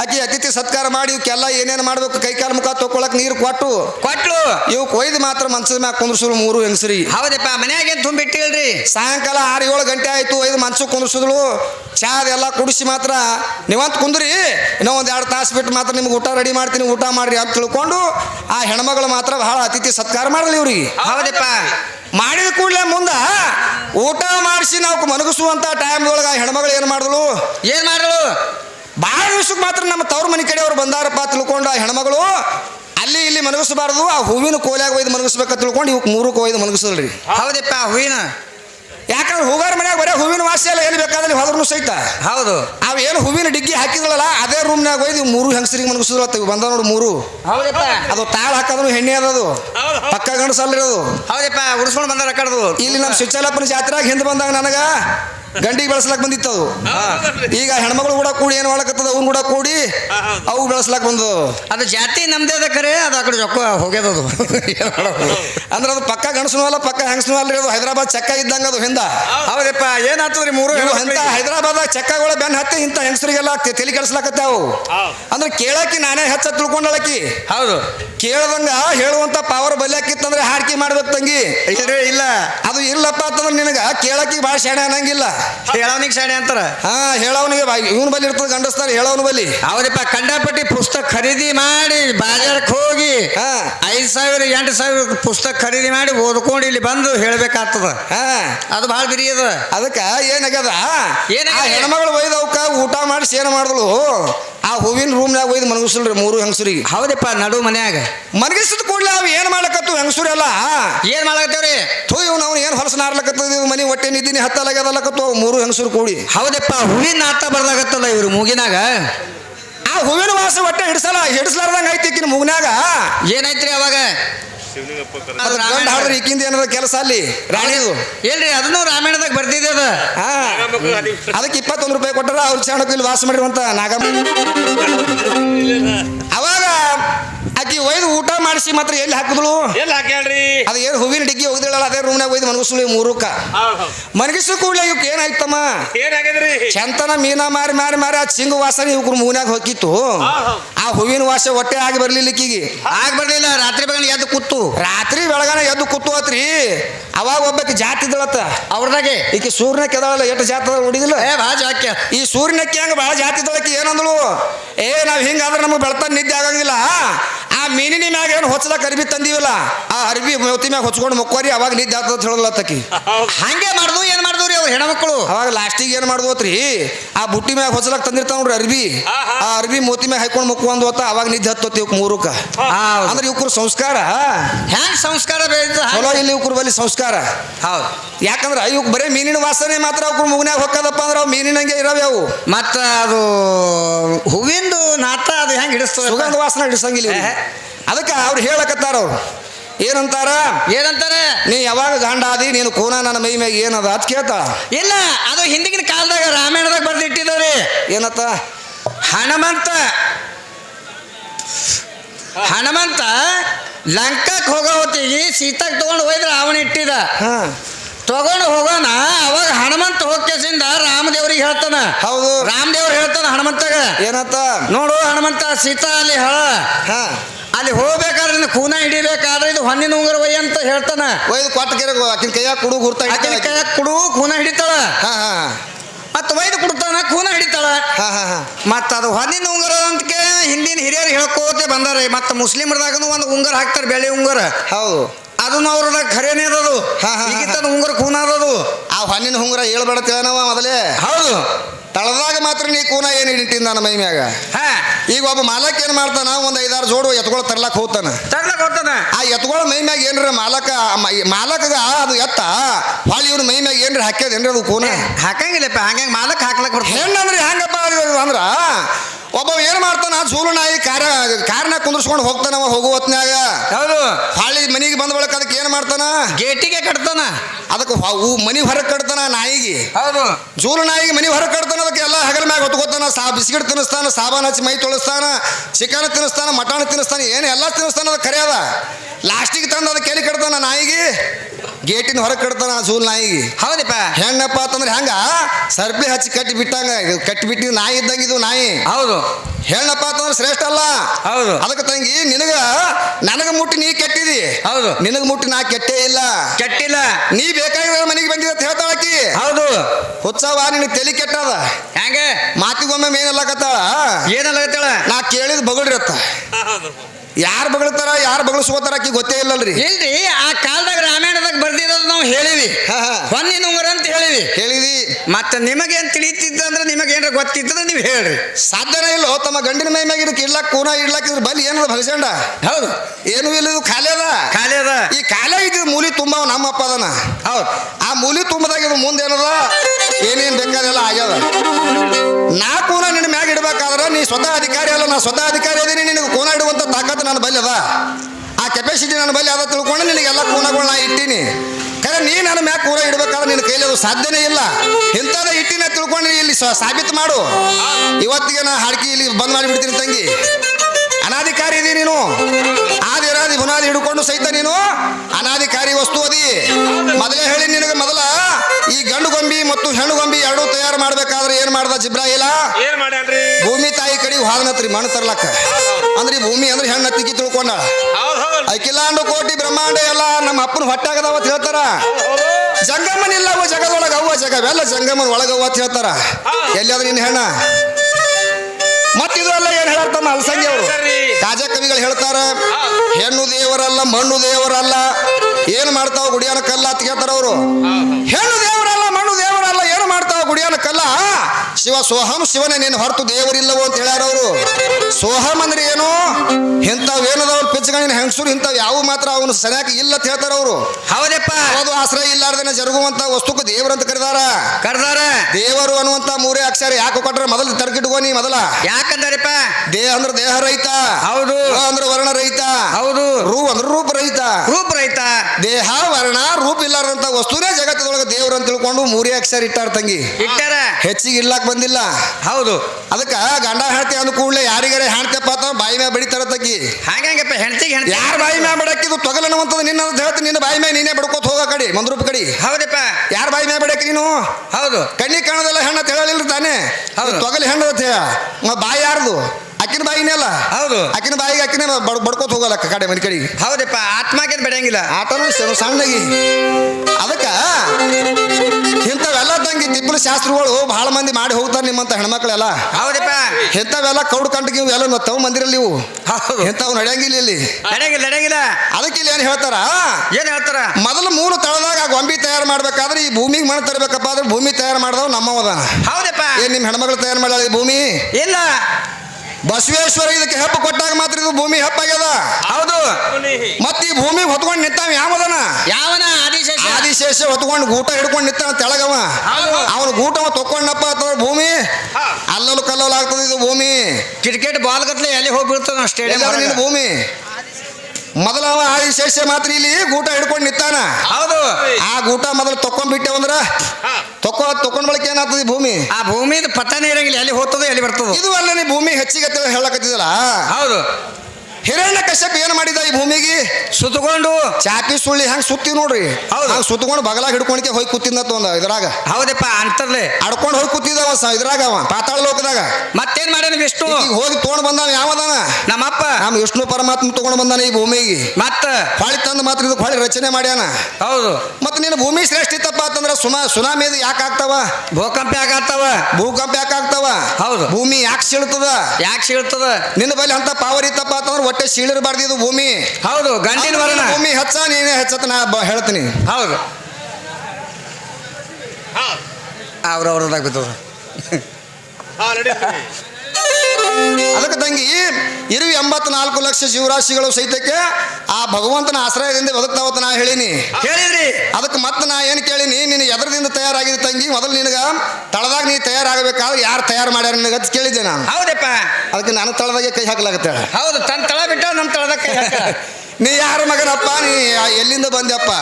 S1: ಆಕಿ ಅತಿಥಿ ಸತ್ಕಾರ ಮಾಡಿ ಇವಕ್ಕೆಲ್ಲ ಏನೇನು ಮಾಡ್ಬೇಕು? ಕೈ ಕಾಲು ಮುಖ ತೊಗೊಳಕ್ ನೀರು ಕೊಟ್ಟು
S3: ಕೊಟ್ಲು.
S1: ಇವು ಕೊಯ್ದು ಮಾತ್ರ ಮನ್ಸದ ಮ್ಯಾಗ ಕುಂದ್ರಸಲು ಮೂರು ಹೆಂಗಸ್ರಿ.
S3: ಹೌದಪ್ಪ ಮನ್ಯಾಗ ಏನ್ ತುಂಬಿಟ್ಟಿಲ್ರಿ?
S1: ಸಾಯಂಕಾಲ ಆರು ಏಳು ಗಂಟೆ ಆಯ್ತು ಐದು ಮನ್ಸು ಕುಂದ್ರಸಿದ್ಳು ಚಾ ಎಲ್ಲ ಕುಡಿಸಿ ಮಾತ್ರ. ನೀವಂತ ಕುಂದ್ರಿ. ಇನ್ನೂ ಒಂದು ಎರಡು ತಾಸು ಬಿಟ್ಟು ಮಾತ್ರ ನಿಮ್ಗೆ ಊಟ ರೆಡಿ ಮಾಡ್ತೀನಿ ಊಟ ಮಾಡ್ರಿ ಅಂತ ತಿಳ್ಕೊಂಡು ಆ ಹೆಣ್ಮಗಳು ಮಾತ್ರ ಬಹಳ ಅತಿಥಿ ಸತ್ಕಾರ ಮಾಡಲಿ ಇವ್ರಿಗೆ.
S3: ಹೌದಪ್ಪ.
S1: ಮಾಡಿದ ಕೂಡಲೇ ಮುಂದ ಊಟ ಮಾಡಿಸಿ ನಾವು ಟೈಮ್ ಒಳಗ ಹೆಣ್ಮಗಳು ಏನು ಮಾಡಿದ್ಳು?
S3: ಏನ್ ಮಾಡಲು
S1: ಭಾಳ ದಿವಸಕ್ಕೆ ಮಾತ್ರ ನಮ್ಮ ತವ್ರ ಮನೆ ಕಡೆಯವ್ರು ಬಂದಾರಪ್ಪ ತಿಳ್ಕೊಂಡು ಆ ಹೆಣ್ಮಗಳು. ಅಲ್ಲಿ ಇಲ್ಲಿ ಮಲಗಿಸಬಾರ್ದು ಆ ಹೂವಿನ ಕೋಲ್ಯಾಗ ಒಯ್ದು ಮನಗಿಸ್ಬೇಕಂತ ತಿಳ್ಕೊಂಡು ಇವಕ್ಕೆ ಮೂರು ಒಯ್ದು ಮಲಗಿಸಲ್ರಿ
S3: ಹೌದಪ್ಪ ಹೂವಿನ.
S1: ಯಾಕಂದ್ರೆ ಹೂಗಾರ ಮನ್ಯಾಗ ಬರೀ ಹೂವಿನ ವಾಸಿ ಎಲ್ಲ ಎಲ್ಲಿ ಬೇಕಾದ್ರೆ ಹೋದ್ರೂ ಸಹಿತ.
S3: ಹೌದು.
S1: ಅವ್ ಏನು ಹೂವಿನ ಡಿಗ್ಗಿ ಹಾಕಿದ್ರಲ್ಲ ಅದೇ ರೂಮ್ನಾಗ ಒಯ್ದು ಇವ್ ಮೂರು ಹೆಂಗಸರಿಗೆ ಮಲಗಿಸಿದ್ರಲ್ಲ ಬಂದ ನೋಡು ಮೂರು.
S3: ಹೌದಪ್ಪ.
S1: ಅದು ತಾಳ ಹಾಕೋದ್ರು ಹೆಣ್ಣೆ
S2: ಅದು
S1: ಪಕ್ಕ ಗಂಡಸಲ್ರಿ ಅದು.
S3: ಹೌದಪ್ಪ ಉಡ್ಸ್ಕೊಂಡು ಬಂದಾರ ಕಡ್ದು.
S1: ಇಲ್ಲಿ ನಮ್ಮ ಶಿಚಲಪ್ಪನ ಜಾತ್ರೆಗೆ ಹಿಂದೆ ಬಂದಾಗ ನನಗ ಗಂಡಿಗೆ ಬೆಳೆಸ್ಲಾಕ್ ಬಂದಿತ್ತು ಅದು. ಈಗ ಹೆಣ್ಮಗಳು ಕೂಡ ಕೂಡಿ ಏನು ಮಾಡಕತ್ತದ ಅವ್ನು ಕೂಡ ಕೂಡಿ. ಅವು ಬೆಳೆಸ್ಲಾಕ್ ಬಂದವು.
S3: ಅದು ಜಾತಿ ನಮ್ದೇ ಅದ ಖರೆ ಅದು ಆ ಕಡೆ ಜೊಕ್ಕ ಹೋಗ್ಯದದು.
S1: ಅಂದ್ರೆ ಅದು ಪಕ್ಕ ಗಣಸನು ಅಲ್ಲ ಪಕ್ಕ ಹೆಂಗಸನು ಅಲ್ಲ ಅದು ಹೈದರಾಬಾದ್ ಚಕ್ಕ ಇದ್ದಂಗ ಅದು ಹಿಂದ.
S3: ಹೌದಪ್ಪ ಏನಾಗ್ತದ್ರಿ ಮೂರು
S1: ಹೇಳು ಇಂಥ ಹೈದರಾಬಾದ್ ಚಕ್ಕಗಳ ಬೆನ್ ಹತ್ತಿ ಇಂಥ ಹೆಂಗಸರಿಗೆಲ್ಲ ತಲೆ ಕೆಡಿಸ್ಲಾಕತ್ತಾವು ಅಂದ್ರೆ ಕೇಳಾಕಿ ನಾನೇ ಹೆಚ್ಚ ತಿಳ್ಕೊಂಡಳಕಿ.
S3: ಹೌದು.
S1: ಕೇಳ್ದಂಗ ಹೇಳುವಂತ ಪವರ್ ಬಲ್ಯಾಕಿತ್ತಂದ್ರೆ ಹಾಡ್ಕಿ ಮಾಡ್ಬೇಕು ತಂಗಿ.
S3: ಇಲ್ಲ.
S1: ಅದು ಇಲ್ಲಪ್ಪ ಅಂತಂದ್ರೆ ನಿನಗ ಕೇಳಕ್ಕೆ ಭಾಳ ಶಾಣೆ ಅನ್ನಂಗಿಲ್ಲ.
S3: ಹೇಳವನಿಗೆ ಶಾಣೆ ಅಂತಾರ?
S1: ಹಾ ಹೇಳವನಿಗೆ ಇವನ್ ಬಲ್ಲಿ ಇರ್ತದೆ ಗಂಡಸ್ತಾರೆ ಹೇಳವನ ಬಲ್ಲಿ.
S3: ಹೌದಪ್ಪ ಕಂಡಪಟ್ಟಿ ಪುಸ್ತಕ ಖರೀದಿ ಮಾಡಿ ಬಾಜಾರಕ್ಕೆ ಹೋಗಿ
S1: ಹಾ.
S3: ಐದು ಸಾವಿರ ಎಂಟು ಸಾವಿರ ಪುಸ್ತಕ ಖರೀದಿ ಮಾಡಿ ಓದ್ಕೊಂಡು ಇಲ್ಲಿ ಬಂದು ಹೇಳ್ಬೇಕಾಗ್ತದ.
S1: ಹಾ.
S3: ಅದು ಬಹಳ ಬಿರಿ ಅದ.
S1: ಅದಕ್ಕ ಏನಾಗ್ಯದ?
S3: ಏನ
S1: ಆ ಹೆಣ್ಮಗಳು ಒಯ್ದವಕ್ಕ ಊಟ ಮಾಡಿಸಿ ಏನು ಮಾಡಿದ್ಳು. ಆ ಹೂವಿನ ರೂಮ್ನಾಗ ಒಯ್ದು ಮನಗಿಸಲ್ರಿ ಮೂರು ಹೆಂಗಸರಿಗೆ.
S3: ಹೌದಪ್ಪ ನಡು ಮನ್ಯಾಗ.
S1: ಮನಗಿಸಿದ ಕೂಡಲೇ ಅವು ಏನು ಮಾಡಕತ್ತು ಹೆಂಗಸರೆಲ್ಲ
S3: ಏನು ಮಾಡಕತ್ತೇವ್ರಿ
S1: ಥೂ ಇವ್ ನಾವು ಏನು ಹೊಲಸು ನಾರ್ಲಕತ್ತದ? ಮನೆ ಹೊಟ್ಟೆ ನಿದ್ದೀನಿ ಹತ್ತಲಾಗ್ಯದಲ್ಲಕತ್ತು ಅವು ಮೂರು ಹೆಂಗಸರು ಕೂಡಿ.
S3: ಹೌದಪ್ಪ ಹೂವಿನ ಹತ್ತ ಬರ್ದಾಗತ್ತಲ್ಲ ಇವ್ರು ಮೂಗಿನಾಗ?
S1: ಆ ಹೂವಿನ ವಾಸ ಹೊಟ್ಟೆ ಹಿಡಿಸಲ್ಲ ಹಿಡಿಸ್ಲಾರ್ದಂಗ ಐತಿ ಮೂಗಿನಾಗ
S3: ಏನಾಯ್ತ್ರಿ ಅವಾಗ? ಅದು
S1: ಗಂಡ ಹಾಡ್ರಿ ಈಕಿಂದ ಏನದ ಕೆಲಸ ಅಲ್ಲಿ? ರಾಣಿದು?
S3: ಏನ್ರಿ ಅದನ್ನು ರಾಮಾಯಣದಾಗ ಬರ್ತಿದ್ದೆ ಅದು.
S1: ಹಾ. ಅದಕ್ಕೆ ಇಪ್ಪತ್ತೊಂದು ರೂಪಾಯಿ ಕೊಟ್ಟರ ಅವ್ರ ಚಾಣಕ್ಕೆ ಇಲ್ಲಿ ವಾಸ ಮಾಡಿರುವಂತ ನಾಗಮ್ಮ ಅವಾಗ ಆಕಿ ಒಯ್ದು ಊಟ ಮಾಡಿಸಿ ಮಾತ್ರ ಎಲ್ಲಿ ಹಾಕಿದ್ಳು
S2: ಎಲ್ಲಿ ಹಾಕ್ಯಾಳ್ರಿ?
S1: ಅದು ಏನು ಹೂವಿನ ಡಿಗ್ಗಿ ಹೋಗಿದಳಲ್ಲ ಅದೇ ರೂಮ್ನಾಗ ಒಯ್ದು ಮನಗಿಸ್ಲಿ ಮೂರಕ್ಕ ಮನಗಿಸ್ ಕೂಡಲೇ ಇವಕ್ಕೆ ಏನಾಯ್ತಮ್ಮ?
S2: ಏನಾಗ್ಯದ್ರಿ?
S1: ಚಂತನ ಮೀನ ಮಾರಿ ಮಾರಿ ಮಾರಿ ಆ ಚಿಂಗು ವಾಸನೆ ಇವ್ರ ಮೂನ್ಯಾಗ
S2: ಹೌದ್
S1: ಆ ಹೂವಿನ ವಾಸ ಹೊಟ್ಟೆ ಆಗಿ ಬರ್ಲಿಲ್ಲ ಈಕಿಗೆ.
S3: ಆಗ ಬರ್ಲಿಲ್ಲ ರಾತ್ರಿ ಬೆಳಗಾನ ಎದ್ದು ಕೂತು.
S1: ರಾತ್ರಿ ಬೆಳಗಾನ ಎದ್ದು ಆತ್ರಿ. ಅವಾಗ ಒಬ್ಬಕ್ಕೆ ಜಾತಿ ಇದ್ದಳತ್ತ.
S3: ಅವ್ರದಾಗೆ?
S1: ಈಕಿ ಸೂರ್ಯನ ಕೆದಳಲ್ಲ ಎಷ್ಟು ಜಾತಿ ಹುಡುಗಿಲ್ಲ ನೋಡಿದಿಲ್ಲ?
S3: ಏ ಬಾ ಜಾಕ್ಯ
S1: ಈ ಸೂರ್ಯನಕ್ಕೆ ಹಂಗ ಭಾಳ ಜಾತಿ ದಳಕ್ಕೆ ಏನಂದಳು ಏ ನಾವು ಹಿಂಗಾದ್ರೆ ನಮಗೆ ಬೆಳ್ತಾನ ನಿದ್ದೆ ಆಗಂಗಿಲ್ಲ. ಆ ಮೀನಿನ ಮ್ಯಾಗ ಏನು ಹೊಚ್ಚದಾಗ ಅರ್ಬಿ ತಂದೀವಲ್ಲ ಆ ಅರ್ಬಿ ಮೋತಿ ಮ್ಯಾಗ ಹೊಚ್ಕೊಂಡು ಮುಕ್ಕೋರಿ ಅವಾಗ ನಿದ್ದೆ ಆಗ್ತದ ಹೇಳಲ್ಲ
S2: ಹೌದು.
S3: ಹಂಗೆ ಮಾಡ್ದು ಏನ್ ಮಾಡ್ದವ್ರಿ ಅವ್ರು ಹೆಣ್ಮಕ್ಳು?
S1: ಅವಾಗ ಲಾಸ್ಟಿಗೆ ಏನು ಮಾಡ್ಬೋತ್ರಿ ಆ ಬುಟ್ಟಿ ಮ್ಯಾಗ ಹೊಸಲಕ್ ತಂದಿರ್ತಾವ ನೋಡ್ರಿ ಅರ್ಬಿ. ಆ ಅರ್ಬಿ ಮೋತಿ ಮ್ಯಾಗ ಹಾಕೊಂಡು ಮುಕ್ಕೊಂಡ್ ಹೋತ ಅವಾಗ ನಿದ್ದೆ ಹತ್ತೋತಿ ಮೂರುಕ. ಮೂರಕ್ಕ. ಅಂದ್ರೆ ಇವ್ರ ಸಂಸ್ಕಾರ.
S3: ಹ್ಯಾಂಗ ಸಂಸ್ಕಾರ
S1: ಚಲೋ ಇಲ್ಲಿ ಇವ್ರ ಬಲ್ಲಿ ಸಂಸ್ಕಾರ.
S3: ಹೌದು.
S1: ಯಾಕಂದ್ರೆ ಇವಕ್ ಬರೀ ಮೀನಿನ ವಾಸನೆ ಮಾತ್ರ ಅವ್ರ ಮುಗಿನಾಗ ಹೊಕ್ಕದಪ್ಪ ಅಂದ್ರೆ ಅವು ಮೀನಿನಂಗೆ ಇರವೆ ಅವು
S3: ಮತ್ತ ಅದು ಹೂವಿಂದು ನಾಟ ಅದು ಹೆಂಗ್ ಹಿಡಿಸ್ತದೆ?
S1: ಸುಗಂಧ ವಾಸನೆ ಹಿಡಿಸಂಗಿಲ್ಲ ಅದಕ್ಕೆ ಅವ್ರು ಹೇಳಕತ್ತಾರ ಅವ್ರು. ಏನಂತಾರ?
S3: ಏನಂತಾರೆ?
S1: ನೀ ಯಾವಾಗ ಗಂಡ ಆದಿ? ನೀನು ಕೂನ ನನ್ನ ಮೈ ಮ್ಯಾಗ ಏನದ ಅದ್ ಕೇತ
S3: ಇಲ್ಲ ಅದು ಹಿಂದಿನ ಕಾಲದಾಗ ರಾಮಾಯಣದಾಗ ಬರ್ದಿಟ್ಟಿದವ್ರಿ.
S1: ಏನತ್ತ?
S3: ಹನುಮಂತ. ಹನುಮಂತ ಲಂಕಕ್ಕೆ ಹೋಗೋ ಹೊತ್ತಿಗೆ ಸೀತಾಕ್ ತಗೊಂಡು ಹೋಯ್ದ್ರ ಅವನ ಇಟ್ಟಿದ.
S1: ಹಾ.
S3: ತಗೊಂಡು ಹೋಗೋಣ ಅವಾಗ ಹನುಮಂತ ಹೋಗ್ಕೆಸಿಂದ ರಾಮದೇವ್ರಿಗೆ ಹೇಳ್ತಾನ.
S1: ಹೌದು.
S3: ರಾಮದೇವ್ರು ಹೇಳ್ತಾನ ಹನುಮಂತಾಗ.
S1: ಏನತ್ತ?
S3: ನೋಡು ಹನುಮಂತ ಸೀತಾ ಅಲ್ಲಿ ಹೇಳ.
S1: ಹಾ.
S3: ಅಲ್ಲಿ ಹೋಗ್ಬೇಕಾದ್ರೆ ಕೂನ ಹಿಡಿಬೇಕಾದ್ರೆ ಇದು ಹೊನ್ನಿನ ಉಂಗರ ವೈ ಅಂತ ಹೇಳ್ತಾನ.
S1: ಒಯ್ದು ಕೊಟ್ಟ ಕೆರೆ ಆಕಿನ ಕೈಯಾಗ ಕುಡು ಗುರ್ತ
S3: ಆಕಿನ ಕೈಯಾಗ ಕುಡು ಕೂನ ಹಿಡಿತಾಳ.
S1: ಹಾ ಹಾ
S3: ಮತ್ತ ಒಯ್ದು ಕುಡ್ತಾನ ಕೂನ ಹಿಡಿತಾಳ.
S1: ಹಾ ಹಾ ಹಾ.
S3: ಮತ್ತ ಅದು ಹೊನ್ನಿನ ಉಂಗರ ಅಂತ ಹಿಂದಿನ ಹಿರಿಯರು ಹೇಳ್ಕೋತೆ ಬಂದಾರೆ. ಮತ್ತ ಮುಸ್ಲಿಮರದಾಗನು ಒಂದು ಉಂಗುರ ಹಾಕ್ತಾರೆ ಬೆಳೆ ಉಂಗುರ.
S1: ಹೌದು.
S3: ಅದನ್ನು ಅವ್ರದಾಗ ಖರೇನೇ ಅದದು.
S1: ಉಂಗರ ಹಾ, ಹಾ.
S3: ಈಗಿತ್ತದ ಉಂಗುರ ಕೂನ ಅದದು.
S1: ಆ ಹೊನ್ನಿನ ಉಂಗರ ಹೇಳ್ಬೇಡ ತಿಳನವ ಮೊದಲೇ.
S3: ಹೌದು.
S1: ತಳದಾಗ ಮಾತ್ರ ನೀ ಕೂನ ಏನು ಹಿಡಿತೀನಿ ನನ್ನ ಮೈ ಮ್ಯಾಗ? ಈಗ ಒಬ್ಬ ಮಾಲಕ್ ಏನ್ ಮಾಡ್ತಾನ? ಒಂದ್ ಐದಾರು ಜೋಡು ಎತ್ಕೊಳ ತರ್ಲಾಕ್ ಹೋಗ್ತಾನ.
S3: ತಗ್ಲಕ್ ಹೋಗ್ತಾನ?
S1: ಆ ಎತ್ಕೊಳ ಮೈ ಮ್ಯಾಗ ಏನ್ರ ಮಾಲಕ ಮಾಲಕಗ ಅದು ಎತ್ತ ಹೊಳಿ ಇವ್ರ ಮೈ ಮ್ಯಾಗ ಏನ್ರ ಹಾಕ್ಯದೇನ್ರಿ ಅದು ಕೂನ?
S3: ಹಾಕಂಗಿಲ್ಲಪ್ಪ ಹಂಗ ಮಾಲಕ್ ಹಾಕ್ಲಕ್ ಬರ್ತದೆ
S1: ಹೆಣ್ಣಂದ್ರೆ ಹೆಂಗಪ್ಪ ಅದು ಅಂದ್ರ ಒಬ್ಬ ಏನು ಮಾಡ್ತಾನ? ಸೂಲು ನಾಯಿ ಕಾರ ಕಾರ್ನ ಕುಂದ್ರಸ್ಕೊಂಡು ಹೋಗ್ತಾನವ ಹೋಗೋ ಹೊತ್ನ್ಯಾಗ.
S3: ಹೌದು.
S1: ಹಾಳಿ ಮನಿಗೆ ಬಂದ ಬಳಕ ಅದಕ್ಕೆ ಏನು ಮಾಡ್ತಾನ?
S3: ಗೇಟಿಗೆ ಕಟ್ತಾನ.
S1: ಅದಕ್ಕೆ ಮನಿ ಹೊರಗೆ ಕಟ್ತಾನ ನಾಯಿಗೆ.
S3: ಹೌದು.
S1: ಜೂಲು ನಾಯಿಗೆ ಮನಿ ಹೊರಗೆ ಕಟ್ತಾನ ಅದಕ್ಕೆ ಎಲ್ಲ ಹಗಲ ಮ್ಯಾಗ ಹೊತ್ಕೋತಾನ. ಸಾ ಬಿಸ್ಕಿಟ್ ತಿನ್ನಿಸ್ತಾನ ಸಾಬಾನ್ ಹಚ್ಚಿ ಮೈ ತೊಳಸ್ತಾನ ಚಿಕನ್ ತಿನ್ನಿಸ್ತಾನ ಮಟನ್ ತಿನ್ನಿಸ್ತಾನ ಏನು ಎಲ್ಲ ತಿನ್ನಿಸ್ತಾನ ಅದು ಕರೆಯದ ಲಾಸ್ಟಿಗೆ ತಂದು ಅದಕ್ಕೆ ಎಲ್ಲಿ ಕಟ್ತಾನ ನಾಯಿಗೆ? ಗೇಟಿನ ಹೊರಗೆ ಕಟ್ತಾನ ಆ ಸೂಲ್ ನಾಯಿಗೆ.
S3: ಹೌದಪ್ಪ.
S1: ಹೆಣ್ಣಪ್ಪ ಅಂತಂದ್ರೆ ಹೆಂಗ? ಸರ್ಪಿ ಹಚ್ಚಿ ಕಟ್ಟಿ ಬಿಟ್ಟಂಗ ಇದು ಕಟ್ಟಿ ಬಿಟ್ಟಿದ್ ನಾಯಿ ಇದ್ದಂಗೆ ಇದು ನಾಯಿ.
S3: ಹೌದು.
S1: ಹೆಣ್ಣಪ್ಪ ಅಂತಂದ್ರೆ ಶ್ರೇಷ್ಠ ಅಲ್ಲ.
S3: ಹೌದು.
S1: ಅದಕ್ಕೆ ತಂಗಿ ನಿನಗ ನನಗ ಮುಟ್ಟಿ ನೀ ಕೆಟ್ಟಿದಿ.
S3: ಹೌದು.
S1: ನಿನಗ ಮುಟ್ಟಿ ನಾ ಕೆಟ್ಟೇ ಇಲ್ಲ.
S3: ಕೆಟ್ಟಿಲ್ಲ.
S1: ನೀ ಬೇಕಾಗಿರೋ ಮನೆಗೆ ಬಂದಿದ್ದ ಅಂತ ಹೇಳ್ತಾಳಕಿ
S3: ಹೌದು.
S1: ಉತ್ಸವ ನಿನಗೆ ತಲೆ ಕೆಟ್ಟದ.
S3: ಹೆಂಗೆ?
S1: ಮಾತಿಗೊಮ್ಮೆ ಮೇನಲ್ಲಕತ್ತಾಳ
S3: ಏನಲ್ಲಾಗತ್ತಳ
S1: ನಾ ಕೇಳಿದ ಬಗಳಿರತ್ತ
S2: ಹೌದು.
S1: ಯಾರು ಬಗಳ್ತಾರ ಯಾರು ಬಗಳಿಸ್ಕೋತಾರ ಆಕಿ ಗೊತ್ತೇ ಇಲ್ಲಲ್ರಿ.
S3: ಇಲ್ರಿ ಆ ಕಾಲದಾಗ ರಾಮಾಯಣದಾಗ ಬರ್ದಿರೋದು ನಾವು ಹೇಳಿವಿ. ಹೊನ್ನಿನ ಉಂಗುರ ಅಂತ ಹೇಳಿವಿ.
S1: ಹೇಳಿದಿ.
S3: ಮತ್ತೆ ನಿಮಗೇನ್ ತಿಳಿತಿದ್ದ ಅಂದ್ರೆ ನಿಮಗೇನ್ರ ಗೊತ್ತಿತ್ತದ ನೀವು ಹೇಳ್ರಿ.
S1: ಸಾಧ್ಯನೇ ಇಲ್ಲೋ ತಮ್ಮ ಗಂಡಿನ ಮೈ ಮ್ಯಾಗ ಇದಕ್ಕೆ ಇಡ್ಲಾಕ್ ಕೂನ ಇಡ್ಲಾಕ್ ಇದ್ರ ಬಲಿ ಏನದ ಭಗಸಂಡ
S3: ಹೌದು.
S1: ಏನು ಇಲ್ಲ ಇದು ಖಾಲಿ ಅದ.
S3: ಖಾಲಿ ಅದ.
S1: ಈ ಖಾಲಿ ಇದ್ದ ಮೂಲಿ ತುಂಬ ನಮ್ಮ ಅಪ್ಪ ಅದನ.
S3: ಹೌದು.
S1: ಆ ಮೂಲಿ ತುಂಬದಾಗ ಇದು ಮುಂದೆ ಏನದ? ಏನೇನ್ ಬೇಕಾದೆಲ್ಲ ಆಗ್ಯದ. ನಾ ಕೂನ ನಿನ್ನ ಮ್ಯಾಗ ಇಡ್ಬೇಕಾದ್ರ ನೀ ಸ್ವತಃ ಅಧಿಕಾರಿ ಅಲ್ಲ ನಾ ಸ್ವತಃ ಅಧಿಕಾರಿ ಅದೀನಿ ನಿನಗೆ. ನನ್ನ ಬಲ್ಲಿ ಅದ ಆ ಕೆಪಾಸಿಟಿ ನನ್ನ ಬಲ್ಲಿ ಅದ ತಿಳ್ಕೊಂಡು ನಿನಗೆಲ್ಲ ಕೂಣಗಳನ್ನ ಇಟ್ಟೀನಿ. ಕರೆ, ನೀ ನನ್ನ ಮ್ಯಾಗ ಕೂರ ಇಡಬೇಕಾದ್ರೆ ನಿನ್ನ ಕೈಲಿ ಸಾಧ್ಯನೇ ಇಲ್ಲ. ಇಂಥದ ಇಟ್ಟಿನ ತಿಳ್ಕೊಂಡು ಇಲ್ಲಿ ಸಾಬೀತು ಮಾಡು. ಇವತ್ತಿಗೆ ನಾ ಹಾಡ್ಕಿ ಇಲ್ಲಿ ಬಂದ್ ಮಾಡಿಬಿಡ್ತೀನಿ ತಂಗಿ. ಅನಾಧಿಕಾರಿ ಇದೀ ನೀನು. ಆದಿರಾದಿ ಬುನಾದಿ ಹಿಡ್ಕೊಂಡು ಸಹಿತ ನೀನು ಅನಾಧಿಕಾರಿ ವಸ್ತು ಅದಿ. ಮೊದಲೇ ಹೇಳಿ ನಿನಗೆ ಮೊದಲ ಈ ಗಂಡು ಗೊಂಬಿ ಮತ್ತು ಹೆಣ್ಣು ಗೊಂಬಿ ಎರಡೂ ತಯಾರು ಮಾಡ್ಬೇಕಾದ್ರೆ ಏನ್ ಮಾಡ್ದ
S2: ಮಾಡ್ಯಾನ್ರಿ?
S1: ಭೂಮಿ ತಾಯಿ ಕಡೆ ಹಾದನತ್ರಿ ಮಣ್ಣು ತರ್ಲಕ್ಕ. ಅಂದ್ರೆ ಭೂಮಿ ಅಂದ್ರೆ ಹೆಣ್ಣ ತಿಕ್ಕಿ
S2: ತಿಳ್ಕೊಂಡ
S1: ಅಖಿಲಾಂಡ ಕೋಟಿ ಬ್ರಹ್ಮಾಂಡ ಎಲ್ಲ ನಮ್ಮ ಅಪ್ಪನ ಹೊಟ್ಟಾಗದವ ಅಂತ ಹೇಳ್ತಾರ. ಜಂಗಮನ್ ಅವ ಜಗದೊಳಗ ಅವ್ವ ಜಗವೆಲ್ಲ ಜಂಗಮನ್ ಒಳಗವ್ವ ಅಂತ ಹೇಳ್ತಾರ. ಎಲ್ಲಿಯಾದ್ರೆ ನಿನ್ನ ಹೆಣ್ಣ? ಮತ್ತಿದು ಅಲ್ಲ ಏನ್ ತಮ್ಮ ಅಲಸಂಗಿ ಅವರು? ರಾಜ ಕವಿಗಳು ಹೇಳ್ತಾರ ಹೆಣ್ಣು ದೇವರಲ್ಲ ಮಣ್ಣು ದೇವರಲ್ಲ ಏನ್ ಮಾಡ್ತಾವ ಗುಡಿಯಾನ ಕಲ್ಲ ಅತ್ ಕೇಳ್ತಾರ ಅವರು? ಹೆಣ್ಣು ದೇವರಲ್ಲ ಮಾಡ್ತಾವ ಗುಡಿಯನ ಕಲ್ಲ. ಶಿವ ಸೋಹಂ ಶಿವನ ನೀನು ಹೊರತು ದೇವರಿಲ್ಲವೋ ಅಂತ ಹೇಳ್ಯಾರ ಅವರು. ಸೋಹಂ ಅಂದ್ರೆ ಏನು? ಇಂಥವ್ ಏನದವ್ ಪಿಚ್ಚಗಳಿನ ಹೆಂಗಸರು ಇಂಥವ್ ಯಾವ ಮಾತ್ರ ಅವನು ಸರಿಯಾಗಿ ಇಲ್ಲ ಅಂತ ಹೇಳ್ತಾರ ಅವರು.
S3: ಹೌದಪ್ಪ.
S1: ಅದು ಆಶ್ರಯ ಇಲ್ಲಾರ್ದೇನೆ ಜರುಗುವಂತ ವಸ್ತುಕ್ಕೆ ದೇವರಂತ ಕರೆದಾರ.
S3: ಕರೆದಾರ.
S1: ದೇವರು ಅನ್ನುವಂತ ಮೂರೇ ಅಕ್ಷರ ಯಾಕೆ ಕೊಟ್ಟರೆ ಮೊದಲು ತರ್ಕಿಟ್ಕೋ ನೀ ಮೊದಲ.
S3: ಯಾಕಂದಾರಪ್ಪ?
S1: ದೇಹ ಅಂದ್ರೆ ದೇಹ ರೈತ.
S3: ಹೌದು.
S1: ಅಂದ್ರೆ ವರ್ಣ ರಹಿತ
S3: ಹೌದು
S1: ರೂ ಅಂದ್ರೆ ರೂಪ ರಹಿತ
S3: ರೂಪ ರೈತ
S1: ದೇಹ ವರ್ಣ ರೂಪ ಇಲ್ಲಾರಂತ ವಸ್ತುನೇ ಜಗತ್ತದೊಳಗೆ ದೇವ್ರು ಅಂತ ತಿಳ್ಕೊಂಡು ಮೂರೇ ಅಕ್ಷರ ಇಟ್ಟಾರ ತಂಗಿ.
S3: ಇಟ್ಟಾರ?
S1: ಹೆಚ್ಚಿಗೆ ಇಡ್ಲಾಕ್ ಬಂದಿಲ್ಲ.
S3: ಹೌದು.
S1: ಅದಕ್ಕ ಗಂಡ ಹೆಂಡತಿ ಅಂದ ಕೂಡಲೇ ಯಾರಿಗಾರ ಹೆಣ್ತಪ್ಪ ಅಂತ ಬಾಯಿ ಮ್ಯಾಗ ಬಡಿತಾರ ತಂಗಿ.
S3: ಹಂಗಂಗಪ್ಪ ಹೆಂಡತಿಗೆ ಹೆಣ್ತಿ
S1: ಯಾರ ಬಾಯಿ ಮ್ಯಾಗ ಬಡಕಿದು ತೊಗಲನ್ನುವಂಥದ್ದು ನಿನ್ನ ಅಂತ ಹೇಳ್ತೀನಿ ನಿನ್ನ ಬಾಯಿ ಮ್ಯಾಗ ನೀನೇ ಬಡ್ಕೋತ ಹೋಗ ಕಡಿ ಮಂದ್ರೂಪ ಕಡಿ.
S3: ಹೌದಪ್ಪ.
S1: ಯಾರ ಬಾಯಿ ಮ್ಯಾಗ ಬಡಕಿ ನೀನು?
S3: ಹೌದು.
S1: ಕಣ್ಣಿ ಕಾಣದಲ್ಲ ಹೆಣ್ಣ ಅಂತ ಹೇಳಲಿಲ್ಲ ತಾನೆ.
S3: ಹೌದು.
S1: ತೊಗಲಿ ಹೆಣ್ಣು ಅಂತ ಹೇಳ. ಬಾಯಿ ಯಾರ್ದು? ಆಕಿನ ಬಾಯಿನೇ ಅಲ್ಲ.
S3: ಹೌದು.
S1: ಆಕಿನ ಬಾಯಿಗೆ ಆಕಿನ ಬಡ್ ಬಡ್ಕೋತ ಹೋಗಲ್ಲ ಕಡೆ ಮನೆ ಕಡೆಗೆ.
S3: ಹೌದಪ್ಪ ಆತ್ಮಕ್ಕೆ ಬೆಳೆಯಂಗಿಲ್ಲ.
S1: ಆತನು ಸಣ್ಣ ಸಣ್ಣಗಿ. ಅದಕ್ಕೆ ಇಂಥವೆಲ್ಲ ತಂಗಿ ತಿಪ್ಪಲ ಶಾಸ್ತ್ರಗಳು ಬಹಳ ಮಂದಿ ಮಾಡಿ ಹೋಗ್ತಾರೆ ನಿಮ್ಮಂತ ಹೆಣ್ಮಕ್ಳೆಲ್ಲ.
S3: ಹೌದಪ್ಪ.
S1: ಇಂಥವೆಲ್ಲ ಕೌಡ್ ಕಂಟಿಗೆ ಎಲ್ಲ ತವ್ ಮಂದಿರಲ್ಲಿ ಇವು. ಇಂಥವು ನಡೆಯಂಗಿಲ್ಲ ಇಲ್ಲಿ.
S3: ನಡೆಯಂಗಿಲ್ಲ ನಡೆಯಂಗಿಲ್ಲ.
S1: ಅದಕ್ಕೆ ಇಲ್ಲಿ ಏನು ಹೇಳ್ತಾರ?
S3: ಏನು ಹೇಳ್ತಾರ?
S1: ಮೊದಲು ಮೂರು ತಳದಾಗ ಆ ಗೊಂಬಿ ತಯಾರು ಮಾಡ್ಬೇಕಾದ್ರೆ ಈ ಭೂಮಿಗೆ ಮಣ್ಣು ತರಬೇಕಪ್ಪ ಅಂದ್ರೆ ಭೂಮಿ ತಯಾರು ಮಾಡಿದವ್ ನಮ್ಮವದ.
S3: ಹೌದಪ್ಪ.
S1: ಏನ್ ನಿಮ್ಮ ಹೆಣ್ಮಗಳು ತಯಾರು ಮಾಡಿ ಈ ಭೂಮಿ?
S3: ಇಲ್ಲ.
S1: ಬಸವೇಶ್ವರ ಇದಕ್ಕೆ ಹೆಪ್ಪ ಕೊಟ್ಟಾಗ ಮಾತ್ರ ಇದು ಭೂಮಿ ಹೆಪ್ಪಾಗ್ಯದ
S3: ಹೌದು.
S1: ಮತ್ತೆ ಈ ಭೂಮಿ ಹೊತ್ಕೊಂಡು ನಿಂತಾವ ಯಾವದನ?
S3: ಯಾವನ? ಆದಿಶೇಷ.
S1: ಆದಿಶೇಷ ಹೊತ್ಕೊಂಡು ಗೂಟ ಹಿಡ್ಕೊಂಡು ನಿಂತಾವ ತೆಳಗವ. ಅವನು ಗೂಟವ ತಕೊಂಡಪ್ಪ ಅಥವಾ ಭೂಮಿ? ಅಲ್ಲಲು ಕಲ್ಲಲು ಆಗ್ತದೆ ಇದು ಭೂಮಿ.
S3: ಕ್ರಿಕೆಟ್ ಬಾಲ್ ಗತ್ಲೆ ಎಲ್ಲಿ ಹೋಗಿ ಬೀಳ್ತದ ಸ್ಟೇಡಿಯಂ
S1: ಭೂಮಿ. ಮೊದಲವ ವಿಶೇಷ ಮಾತ್ರ ಇಲ್ಲಿ ಗೂಟ ಹಿಡ್ಕೊಂಡು ನಿಂತಾನ.
S3: ಹೌದು.
S1: ಆ ಗೂಟ ಮೊದಲು ತಕೊಂಡ್ಬಿಟ್ಟೆವಂದ್ರ? ತಕೋ ತಕೊಂಡ್ ಬಳಿಕ ಏನಾಗ್ತದೆ ಭೂಮಿ?
S3: ಆ ಭೂಮಿದ ಪತನೇ ಇರಂಗಿಲ್ಲ ಎಲ್ಲಿ ಹೋಗ್ತದೆ ಎಲ್ಲಿ ಬರ್ತದೆ.
S1: ಇದು ಅಲ್ಲ ನೀ ಭೂಮಿ ಹೆಚ್ಚಿಗೆ ಹೇಳಕತ್ತಿದಲ್ಲ
S3: ಹೌದು.
S1: ಹಿರಣ್ಯ ಕಶ್ಯಪ್ ಏನ್ ಮಾಡಿದ ಈ ಭೂಮಿಗೆ?
S3: ಸುತ್ತಕೊಂಡು
S1: ಚಾಪಿ ಸುಳ್ಳಿ ಹಂಗ್ ಸುತ್ತಿ ನೋಡ್ರಿ.
S3: ಹೌದು.
S1: ಹಂಗ ಸುತ್ಕೊಂಡು ಬಗಲಾಗ ಹಿಡ್ಕೊಂಡಿಕೆ ಹೋಗಿ ಕೂತಿದ್ದ ಒಂದ ಇದ್ರಾಗ.
S3: ಹೌದಪ್ಪ ಅಂತರ್ಲೆ.
S1: ಅಡ್ಕೊಂಡು ಹೋಗಿ ಕೂತಿದ್ದವ ಸ ಇದ್ರಾಗ ಅವ ಪಾತಾಳ ಲೋಕದಾಗ.
S3: ಮತ್ತೇನ್ ಮಾಡ್ಯಾನ ವಿಷ್ಣು?
S1: ಹೋಗಿ ತೊಗೊಂಡ್ ಬಂದಾನ ಯಾವದಾನ?
S3: ನಮ್ಮಪ್ಪ.
S1: ನಮ್ ವಿಷ್ಣು ಪರಮಾತ್ಮ ತಗೊಂಡ್ ಬಂದಾನ ಈ ಭೂಮಿಗೆ.
S3: ಮತ್ತ?
S1: ಹೊಳಿ ತಂದು ಮಾತ್ರ ಇದು ಹೊಳಿ ರಚನೆ ಮಾಡ್ಯಾನ.
S3: ಹೌದು.
S1: ಮತ್ತೆ ನಿನ್ನ ಭೂಮಿ ಶ್ರೇಷ್ಠ ಇತ್ತಪ್ಪ ಅಂತಂದ್ರ ಸುಮಾ ಸುನಾಮಿ ಯಾಕೆ ಆಗ್ತಾವ?
S3: ಭೂಕಂಪ ಯಾಕಾಗ್ತಾವ
S1: ಭೂಕಂಪ ಯಾಕೆ ಆಗ್ತಾವ?
S3: ಹೌದು.
S1: ಭೂಮಿ ಯಾಕೆ ಸೀಳ್ತದ
S3: ಯಾಕೆ ಸೀಳ್ತದ
S1: ನಿನ್ನ ಬಳಿ ಅಂತ ಪಾವರ್ ಇತ್ತಪ್ಪ ಅಂತಂದ್ರೆ ಹೊಟ್ಟೆ ಸೀಳಿರಬಾರ್ದು ಇದು ಭೂಮಿ.
S3: ಹೌದು ಗಂಡಿನ ವರ್ಣ
S1: ಭೂಮಿ ಹೆಚ್ಚ ನೀನೇ ಹೆಚ್ಚತ್ತ ನಾ ಬ- ಹೇಳ್ತೀನಿ.
S3: ಹೌದು. ಅವ್ರವ್ರದಾಗ ಬಿದ್ದದ
S1: ಅದಕ್ಕೆ ತಂಗಿ ಇರು ಎಂಬತ್ನಾಲ್ಕು ಲಕ್ಷ ಜೀವರಾಶಿಗಳು ಸಹಿತಕ್ಕೆ ಆ ಭಗವಂತನ ಆಶ್ರಯದಿಂದ ಬದುಕ್ತಾವತ್ತ ನಾ ಹೇಳಿನಿ.
S3: ಹೇಳಿದ್ರಿ.
S1: ಅದಕ್ಕೆ ಮತ್ತೆ ನಾ ಏನು ಕೇಳಿನಿ ನೀನು ಎದರದಿಂದ ತಯಾರಾಗಿದೆ ತಂಗಿ ಮೊದಲು ನಿನಗ ತಳದಾಗ ನೀ ತಯಾರಾಗಬೇಕಾದ್ರೆ ಯಾರು ತಯಾರು ಮಾಡ್ಯಾರ ನಿನಗೆ ಅಂತ ಕೇಳಿದ್ದೆ ನಾನು.
S3: ಹೌದಪ್ಪ.
S1: ಅದಕ್ಕೆ ನಾನು ತಳದಾಗೆ ಕೈ ಹಾಕಲಾಗತ್ತೆ
S3: ಹೌದು ತನ್ನ ತಳ ಬಿಟ್ಟ ನಮ್ಮ ತಳದ ಕೈ ಹಾಕ
S1: ನೀ ಯಾರ ಮಗನಪ್ಪ ನೀ ಎಲ್ಲಿಂದ ಬಂದ್ಯಪ್ಪ?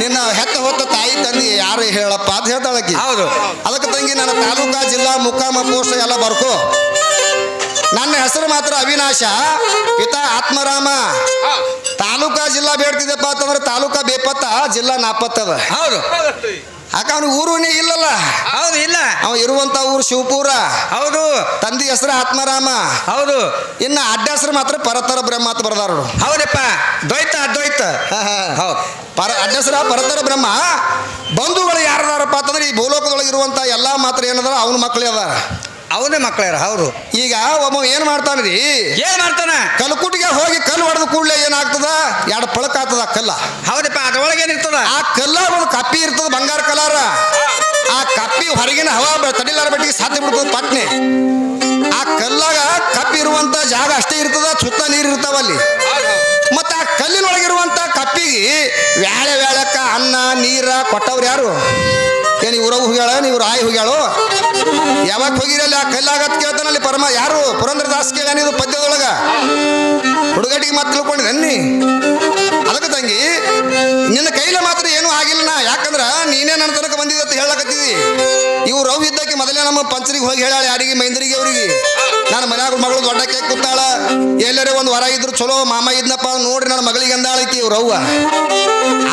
S1: ನಿನ್ನ ಹೆತ್ತ ಹೊತ್ತ ತಾಯಿ ತಂದಿ ಯಾರು ಹೇಳಪ್ಪ ಅಂತ ಹೇಳ್ತಾಳಕ್ಕೆ
S3: ಹೌದು.
S1: ಅದಕ್ಕೆ ತಂಗಿ ನನ್ನ ತಾಲೂಕಾ ಜಿಲ್ಲಾ ಮುಖಾಮ ಪೋಸ್ಟ್ ಎಲ್ಲ ಬರ್ಕೋ. ನನ್ನ ಹೆಸರು ಮಾತ್ರ ಅವಿನಾಶ. ಪಿತಾ ಆತ್ಮರಾಮ. ತಾಲೂಕಾ ಜಿಲ್ಲಾ ಬೇಡ್ತಿದ್ದಪ್ಪ ಅಂತಂದ್ರೆ ತಾಲೂಕಾ ಬೇಪತ್ತ ಜಿಲ್ಲಾ ನಾಪತ್ತದ
S3: ಹೌದು.
S1: ಆಕ ಅವ್ನ ಊರುನೇ ಇಲ್ಲಲ್ಲ?
S3: ಹೌದು ಇಲ್ಲ.
S1: ಅವ ಇರುವಂತ ಊರು ಶಿವಪುರ.
S3: ಹೌದು.
S1: ತಂದಿ ಹೆಸರು ಆತ್ಮರಾಮ.
S3: ಹೌದು.
S1: ಇನ್ನ ಅಡ್ಡ ಹೆಸರು ಮಾತ್ರ ಪರತರ ಬ್ರಹ್ಮ ಅಂತ ಬರ್ದಾರ
S3: ಹೌದಪ್ಪ. ದ್ವೈತ ಅದ್ವೈತ. ಹೌದು
S1: ಪರ ಅಡ್ಡ ಹೆಸರ ಪರತರ ಬ್ರಹ್ಮ. ಬಂಧುಗಳು ಯಾರದಾರಪ್ಪ ಅಂತಂದ್ರೆ ಈ ಭೂಲೋಕದೊಳಗೆ ಇರುವಂತ ಎಲ್ಲಾ ಮಾತ್ರ ಏನದಾರ ಅವನ ಮಕ್ಕಳೇ ಅದಾರ
S3: ಅವನೇ ಮಕ್ಕಳ್ಯಾರ ಹೌದು.
S1: ಈಗ ಒಬ್ಬ ಏನ್ ಮಾಡ್ತಾನ್ರಿ
S3: ಏನ್ ಮಾಡ್ತಾನ?
S1: ಕಲ್ಕುಟಿಗೆ ಹೋಗಿ ಕಲ್ಲು ಹೊಡೆದ ಕೂಡಲೇ ಏನಾಗ್ತದ? ಎರಡು ಪಳಕ ಆಗ್ತದ ಕಲ್ಲ.
S3: ಹೌದಪ್ಪ ಅದ್ರೊಳಗೆ ಏನಿರ್ತದ
S1: ಆ ಕಲ್ಲ ಒಂದು ಕಪ್ಪಿ ಇರ್ತದ ಬಂಗಾರ ಕಲಾರ. ಆ ಕಪ್ಪಿ ಹೊರಗಿನ ಹವಾ ತಡಿಲಾರ ಬಟ್ಟಿಗೆ ಸಾಧ್ಯ ಬಿಡ್ತದ ಪಟ್ನೆ. ಆ ಕಲ್ಲಾಗ ಕಪ್ಪಿ ಇರುವಂತ ಜಾಗ ಅಷ್ಟೇ ಇರ್ತದ ಸುತ್ತ ನೀರು ಇರ್ತಾವ ಅಲ್ಲಿ. ಮತ್ತೆ ಆ ಕಲ್ಲಿನೊಳಗಿರುವಂತ ಕಪ್ಪಿಗೆ ವ್ಯಾಳೆ ವ್ಯಾಳಕ್ಕ ಅನ್ನ ನೀರ ಕೊಟ್ಟವ್ರು ಯಾರು? ಏನು ಇವ್ರವ್ ಹೋಗ್ಯಾಳ? ನೀವು ರಾಯಿ ಹೋಗ್ಯಾಳು? ಯಾವಾಗ ಹೋಗಿರಲ್ಲ ಆ ಕಲ್ಲಾಗತ್ ಕೇಳ್ತಾನಲ್ಲಿ ಪರಮ? ಯಾರು? ಪುರಂದ್ರ ದಾಸ್ ಇದು ಪದ್ಯದೊಳಗ? ಹುಡುಗಟಿಗೆ ಮಾತು ತಿಳ್ಕೊಂಡಿದನ್ನಿ ಅದಕ್ಕೆ ತಂಗಿ, ನಿನ್ನ ಕೈಲ ಮಾತ್ರ ಏನೂ ಆಗಿಲ್ಲ ನಾ. ಯಾಕಂದ್ರ ನೀನೇ ನನ್ನ ತನಕ ಬಂದಿದ್ದೆ ಅಂತ ಹೇಳಕತ್ತಿದಿ. ಇವು ರವ್ ಇದ್ದಕ್ಕೆ ಮೊದಲೇ ನಮ್ಮ ಪಂಚರಿಗೆ ಹೋಗಿ ಹೇಳಾಳೆ, ಯಾರಿಗೆ? ಮೈಂದ್ರಿಗೆ ಅವ್ರಿಗೆ. ನನ್ನ ಮನ್ಯಾಗ ಮಗಳು ದೊಡ್ಡ ಕೇಕ್ ಕೂತಾಳ ಎಲ್ಲರೇ ಒಂದು ವರ ಇದ್ರು ಚಲೋ, ಮಾಮ ಇದ್ನಪ್ಪ ನೋಡ್ರಿ ನನ್ನ ಮಗಳಿಗೆ ಅಂದಾಳಕಿ ಇವ್ರು ರವ್ವ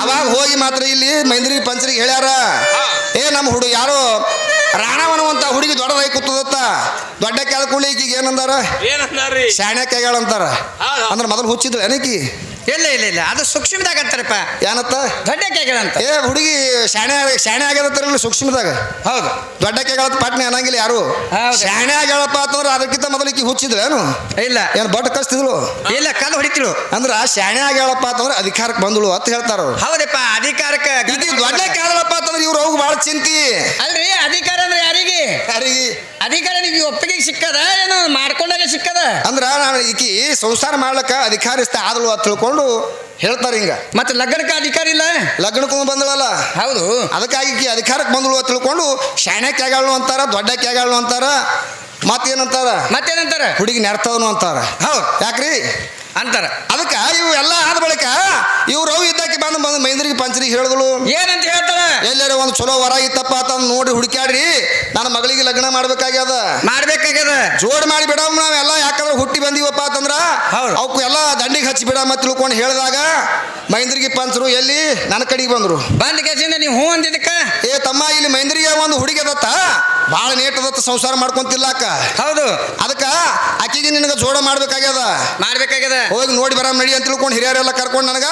S1: ಅವಾಗ ಹೋಗಿ ಮಾತ್ರ ಇಲ್ಲಿ ಮೈಂದ್ರಿ ಪಂಚರಿಗೆ ಹೇಳ್ಯಾರ. ಏ ನಮ್ಮ ಹುಡುಗ ಯಾರೋ ರಾಣವನವಂತ ಹುಡುಗಿ ದೊಡ್ಡದಾಗಿ ಕೂತದತ್ತ. ದೊಡ್ಡ ಆದ ಕೂಡಲೇ ಈಕಿಗೆ ಏನಂದಾರ? ಶಾಣ್ಯ
S2: ಕೈಗಳಂತಾರ.
S1: ಅಂದ್ರೆ ಮೊದಲು ಹುಚ್ಚಿದ್ರು ಏನಕಿ
S3: ಇಲ್ಲ ಇಲ್ಲ ಇಲ್ಲ. ಅದು ಸೂಕ್ಷ್ಮದಾಗ ಅಂತಾರಪ್ಪ.
S1: ಏನತ್ತ?
S3: ದೊಡ್ಡ ಕೇಗಳಂತ
S1: ಏ ಹುಡುಗಿ ಶಾಣೆ ಶಾಣೆ ಆಗ್ಯದತ್ತಾರಲ್ಲ ಸೂಕ್ಷ್ಮದಾಗ?
S3: ಹೌದು.
S1: ದೊಡ್ಡ ಕೇಗಳ ಪಾಟ್ನೆ ಅನ್ನಂಗಿಲ್ಲ ಯಾರು. ಶಾಣೆ ಆಗ್ಯಾಳಪ್ಪ ಅಂತಂದ್ರೆ ಅದಕ್ಕಿಂತ ಮೊದಲು ಈಕಿ ಹುಚ್ಚಿದ್ರು ಏನು?
S3: ಇಲ್ಲ.
S1: ಏನು ಬಟ್ ಕಸ್ತಿದ್ಲು
S3: ಇಲ್ಲ ಕಲ್ಲು ಹೊಡಿತಿಳು
S1: ಅಂದ್ರ ಶಾಣೆ ಆಗ್ಯಾಳಪ್ಪ ಅಂತಂದ್ರೆ ಅಧಿಕಾರಕ್ಕೆ ಬಂದಳು ಅಂತ ಹೇಳ್ತಾರ
S3: ಹೌದಪ್ಪ ಅಧಿಕಾರಕ್ಕೆ
S1: ದೊಡ್ಡ ಕೇಳಪ್ಪ ಅಂತಂದ್ರೆ ಇವ್ರು ಹೋಗಿ ಭಾಳ ಚಿಂತಿ.
S3: ಅಲ್ರಿ ಅಧಿಕಾರ ಅಂದ್ರೆ ಯಾರಿಗೆ?
S1: ಯಾರಿಗೆ?
S3: ಅಧಿಕಾರ ನೀವು ಒಪ್ಪಿಗೆ ಸಿಕ್ಕದ? ಏನು ಮಾಡ್ಕೊಂಡಾಗ ಸಿಕ್ಕದ?
S1: ಅಂದ್ರ ನಾನು ಈಕಿ ಸಂಸಾರ ಮಾಡ್ಲಕ್ಕ ಅಧಿಕಾರಿಸ್ತ ಆದಳು ಅಂತ ತಿಳ್ಕೊಂಡು ಹೇಳ್ತಾರೆ ಹಿಂಗ.
S3: ಮತ್ತೆ ಲಗ್ನಕ್ಕೆ ಅಧಿಕಾರ ಇಲ್ಲ?
S1: ಲಗ್ನಕ್ಕೂ ಬಂದಳಲ್ಲ.
S3: ಹೌದು.
S1: ಅದಕ್ಕಾಗಿ ಅಧಿಕಾರಕ್ಕೆ ಬಂದಳು ಅಂತ ತಿಳ್ಕೊಂಡು ಶಾಣಕ್ಕೆ ಆಗಾಳು ಅಂತಾರ ದೊಡ್ಡಕ್ಕೆ ಆಗಾಳು ಅಂತಾರ ಮತ್ತೇನಂತಾರ?
S3: ಮತ್ತೇನಂತಾರ?
S1: ಹುಡುಗಿ ನೆರ್ತವನು ಅಂತಾರ.
S3: ಹೌದು.
S1: ಯಾಕ್ರಿ?
S3: ಅಂತಾರ.
S1: ಅದಕ್ಕೆ ಇವು ಎಲ್ಲ ಆದ ಬಳಿಕ ಇವ್ರು ಅವು ಇದ್ದಕ್ಕೆ ಬಂದು ಬಂದು ಮೈಂದ್ರಿಗೆ ಪಂಚರಿಗೆ ಹೇಳಿದಳು.
S3: ಏನಂತ ಹೇಳ್ತಾಳೆ?
S1: ಎಲ್ಲರ ಒಂದು ಚಲೋ ವರ ಇತ್ತಪ್ಪ ಅಂತ ನೋಡಿ ಹುಡುಕ್ಯಾಡ್ರಿ. ನನ್ನ ಮಗಳಿಗೆ ಲಗ್ನ ಮಾಡ್ಬೇಕಾಗ್ಯದ.
S3: ಮಾಡ್ಬೇಕಾಗ್ಯದ?
S1: ಜೋಡ್ ಮಾಡಿ ಬಿಡಮ್ ನಾವೆಲ್ಲ ಯಾಕಂದ್ರೆ ಹುಟ್ಟಿ ಬಂದೀವಪ್ಪ ಅಂತಂದ್ರ. ಅವಕ್ಕೂ ಎಲ್ಲ ದಂಡಿಗೆ ಹಚ್ಚಿ ಬಿಡ ಮತ್ತೆ ತಿಳ್ಕೊಂಡು ಹೇಳಿದಾಗ ಮೈಂದ್ರಿಗೆ ಪಂಚರು ಎಲ್ಲಿ? ನನ್ನ ಕಡೆಗೆ ಬಂದ್ರು.
S3: ಬಂದ ಕೆಸಿಂದ ನೀವು ಹೂ ಅಂದಿದ್ದಕ್ಕ?
S1: ಏ ತಮ್ಮ ಇಲ್ಲಿ ಮೈಂದ್ರಿಗೆ ಒಂದು ಹುಡುಗಿ ಅದತ್ತ. ಭಾಳ ನೇಟದತ್ತ ಸಂಸಾರ ಮಾಡ್ಕೊಂತಿಲ್ಲಾಕ
S3: ಹೌದು.
S1: ಅದಕ್ಕ ಅಕ್ಕಿಗೆ ನಿನಗೆ ಜೋಡ ಮಾಡ್ಬೇಕಾಗ್ಯದ.
S3: ಮಾಡ್ಬೇಕಾಗ್ಯದ?
S1: ಹೋಗಿ ನೋಡಿ ಬರಾಮ್ ನಡಿ ಅಂತ ತಿಳ್ಕೊಂಡು ಹಿರಿಯರೆಲ್ಲ ಕರ್ಕೊಂಡು ನನಗ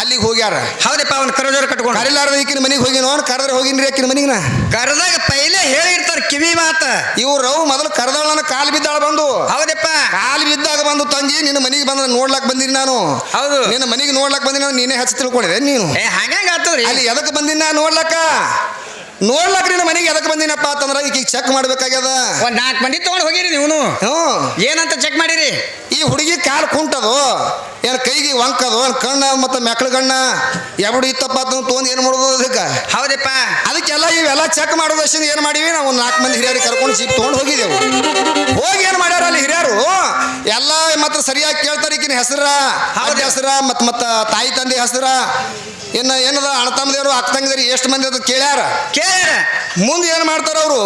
S1: ಅಲ್ಲಿಗೆ ಹೋಗ್ಯಾರ.
S3: ಹೌದಪ್ಪ ಅವ್ನ ಕರೋಜೋರ್ ಕಟ್ಕೊಂಡು
S1: ಕರಿಲಾರ ಈಕಿನ ಮನೆಗೆ ಹೋಗಿನೋ ಕರೆದ್ರೆ ಹೋಗಿನ್ರಿ ಆಕಿನ ಮನೆಗೆ ನಾ
S3: ಕರೆದಾಗ ಪೈಲೆ ಹೇಳಿರ್ತಾರ ಕಿವಿ ಮಾತ.
S1: ಇವ್ರು ಮೊದಲು ಕರೆದಾಳ ನನ್ನ ಕಾಲು ಬಿದ್ದಾಳ ಬಂದು.
S3: ಹೌದಪ್ಪ.
S1: ಕಾಲು ಬಿದ್ದಾಗ ಬಂದು ತಂಗಿ ನಿನ್ನ ಮನೆಗೆ ಬಂದ ನೋಡ್ಲಾಕ್ ಬಂದಿನಿ ನಾನು.
S3: ಹೌದು.
S1: ನಿನ್ನ ಮನೆಗೆ ನೋಡ್ಲಾಕ್ ಬಂದಿನ ನಾನು ನೀನೇ ಹಚ್ಚಿ ತಿಳ್ಕೊಂಡಿದೆ ನೀನು.
S3: ಏ ಹಂಗಂಗ
S1: ಅಲ್ಲಿ ಎದಕ್ಕೆ ಬಂದಿನ ನಾ ನೋಡ್ಲಕ್ಕ ನಮ್ಮ ಮನೆಗೆ ಎದಕ್ಕೆ ಬಂದಿನಪ್ಪ ಅಂತಂದ್ರೆ ಈಗ ಚೆಕ್ ಮಾಡ್ಬೇಕಾಗ್ಯದ.
S3: ಒಂದ್ ನಾಲ್ಕು ಮಂದಿ ತಗೊಂಡ್ ಹೋಗಿರಿ ನೀವು
S1: ಹ್ಞೂ.
S3: ಏನಂತ ಚೆಕ್ ಮಾಡಿರಿ?
S1: ಈ ಹುಡುಗಿ ಕಾಲು ಕುಂಟದು ಏನು ಕೈಗೆ ವಂಕದು ಏನು ಕಣ್ಣ ಮತ್ತು ಮೆಕ್ಳ ಕಣ್ಣ ಎಬಡು ಇತ್ತಪ್ಪ ಅಂತ ತೊಗೊಂಡು ಏನು ಮಾಡೋದು ಅದಕ್ಕೆ
S3: ಹೌದಪ್ಪ.
S1: ಅದಕ್ಕೆಲ್ಲ ಇವೆಲ್ಲ ಚೆಕ್ ಮಾಡೋದಷ್ಟು ಏನು ಮಾಡೀವಿ? ನಾವು ಒಂದು ನಾಲ್ಕು ಮಂದಿ ಹಿರಿಯರಿಗೆ ಕರ್ಕೊಂಡು ಜೀಪ್ ತೊಗೊಂಡು ಹೋಗಿದ್ದೆವು ಹೋಗಿ ಏನು ಮಾಡ್ಯಾರ ಅಲ್ಲಿ ಹಿರಿಯರು? ಎಲ್ಲ ಮತ್ತೆ ಸರಿಯಾಗಿ ಕೇಳ್ತಾರೆ ಈಗಿನ ಹೆಸರ ಹೌದು. ಹೆಸರ ಮತ್ತು ಮತ್ತು ತಾಯಿ ತಂದೆ ಹೆಸರ. ಇನ್ನು ಏನದ ಅಣ್ಣ ತಮ್ಮದೇವರು ಅಕ್ಕ ತಂಗಿದೇರು ಎಷ್ಟು ಮಂದಿ ಅದ ಕೇಳ್ಯಾರ?
S3: ಕೇಳ್ಯಾರ.
S1: ಮುಂದೆ ಏನು ಮಾಡ್ತಾರ ಅವರು?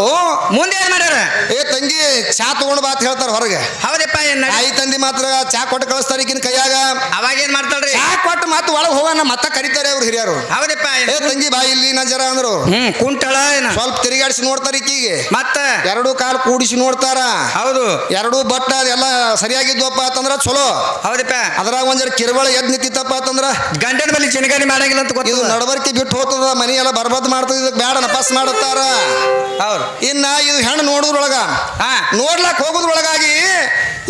S3: ಮುಂದೆ ಏನ್ ಮಾಡ್ಯಾರ?
S1: ಏ ತಂಗಿ ಚಾ ತಗೊಂಡು ಬಾತ್ ಹೇಳ್ತಾರ ಹೊರಗೆ.
S3: ಹೌದಪ್ಪ ಏನ್ ಐ
S1: ತಾಯಿ ತಂದೆ ಮಾತ್ರ ಚಾ ಕೊಟ್ಟು ಕಳಿಸ್ತಾರೆ ಈಗಿನ ಕೈಯಾಗ.
S3: ಅವಾಗ ಏನ್ ಮಾಡ್ತಾಳ್ರಿ?
S1: ಚಾ ಕೊಟ್ಟು ಮತ್ತೆ ಒಳಗೆ ಹೋಗೋಣ ಮತ್ತೆ ಕರಿತಾರೆ ಅವ್ರು ಹಿರಿಯರು.
S3: ಹೌದಪ್ಪ
S1: ಏ ತಂಗಿ ಬಾ ಇಲ್ಲಿ ನಾ ಜರ ಅಂದ್ರು.
S3: ಹ್ಮ್ ಕುಂಟಳ
S1: ಸ್ವಲ್ಪ ತಿರುಗಾಡಿಸಿ ನೋಡ್ತಾರೆ ಈಕಿಗೆ.
S3: ಮತ್ತ?
S1: ಎರಡು ಕಾಲು ಕೂಡಿಸಿ ನೋಡ್ತಾರ.
S3: ಹೌದು.
S1: ಎರಡು ಬಟ್ಟ ಅದೆಲ್ಲ ಸರಿಯಾಗಿದ್ವಪ್ಪ ಅಂತಂದ್ರ ಚಲೋ.
S3: ಹೌದಪ್ಪ.
S1: ಅದ್ರಾಗ ಒಂದ್ ಕಿರುಬಳ ಎದ್ ನಿಂತಿತ್ತಪ್ಪ ಅಂತಂದ್ರ.
S3: ಗಂಡನ ಬಲ್ಲಿ ಚಿನಗಾರಿ ಮಾಡಂಗಿಲ್ಲ ಅಂತ
S1: ಇದು
S3: ನಡವರ್ಕೆ
S1: ನಡಬರ್ಕೆ ಬಿಟ್ಟು ಹೋಗ್ತದ ಮನಿ ಎಲ್ಲ ಬರ್ಬದ್ ಮಾಡ್ತದ ಇದಕ್ಕೆ ಬೇಡ ನಪಾಸ್ ಮಾಡುತ್ತಾರ?
S3: ಹೌದು.
S1: ಇನ್ನ ಇದು ಹೆಣ್ಣು ನೋಡುದ್ರೊಳಗ
S3: ಹಾ.
S1: ನೋಡ್ಲಾಕ್ ಹೋಗುದ್ರೊಳಗಾಗಿ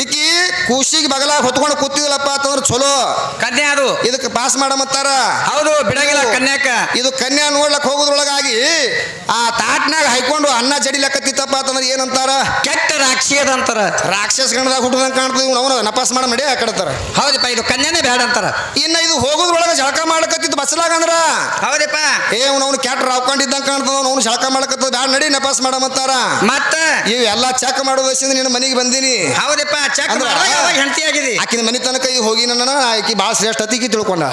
S1: ಈಕಿ ಕೂಸಿಗೆ ಬಗಲ ಹೊತ್ಕೊಂಡು ಕೂತಿದ್ಲಪ್ಪ ಅಂತಂದ್ರೆ ಚಲೋ.
S3: ಕನ್ಯಾ ಅದು.
S1: ಇದಕ್ಕೆ ಪಾಸ್ ಮಾಡಮತ್ತಾರ?
S3: ಹೌದು ಬಿಡಂಗಿಲ್ಲ ಕನ್ಯಾಕ.
S1: ಇದು ಕನ್ಯಾ ನೋಡ್ಲಕ್ ಹೋಗುದ್ರೊಳಗಾಗಿ ಆ ತಾಟ್ನಾಗ ಹೈಕೊಂಡು ಅನ್ನ ಜಡಿಲಕತ್ತಿತ್ತಪ್ಪ ಅಂತಂದ್ರೆ ಏನಂತಾರ?
S3: ಕೆಟ್ಟ ರಾಕ್ಷಿ ಅದ ಅಂತಾರ.
S1: ರಾಕ್ಷಸ ಗಣದಾಗ ಹುಟ್ಟದಂಗ ಕಾಣ್ತದೆ ಇವ್ನು ಅವನು ನಪಾಸ್ ಮಾಡ ಮಡಿ ಆ ಕಡೆ
S3: ಹೌದಪ್ಪ ಇದು ಕನ್ಯಾನೇ ಬೇಡ ಅಂತಾರ.
S1: ಇನ್ನ ಇದು ಹೋಗುದ್ರೊಳಗ ಜಳಕ ಮಾಡಕತ್ತಿತ್ತು ಬಸ್ಲಾಗ ಅಂದ್ರ
S3: ಹೌದಪ್ಪ.
S1: ಏ ಅವ್ನು ಅವ್ನು ಕೆಟ್ಟ ರಾವ್ಕೊಂಡಿದ್ದಂಗ ಕಾಣ್ತದ ಅವ್ನು ಶಾಖ ಮಾಡ್ಲಕತ್ತದ ಬ್ಯಾಡ ನಡಿ ನಪಾಸ್ ಮಾಡಮತ್ತಾರ
S3: ಮತ್ತ?
S1: ಇವೆಲ್ಲ ಚೆಕ್ ಮಾಡೋದರಿಂದ ನಿನ್ನ ಮನೆಗೆ ಬಂದೀನಿ.
S3: ಹೌದಪ್ಪ ಚೆಕ್ ಹೆಂಡತಿ ಆಗಿದೆ.
S1: ಆಕಿನ ಮನೆ ತನಕ ಈಗ ಹೋಗಿ ನನ್ನ ಆಕಿ ಭಾಳ ಶ್ರೇಷ್ಠ ಅತಿಕಿ ತಿಳ್ಕೊಂಡ.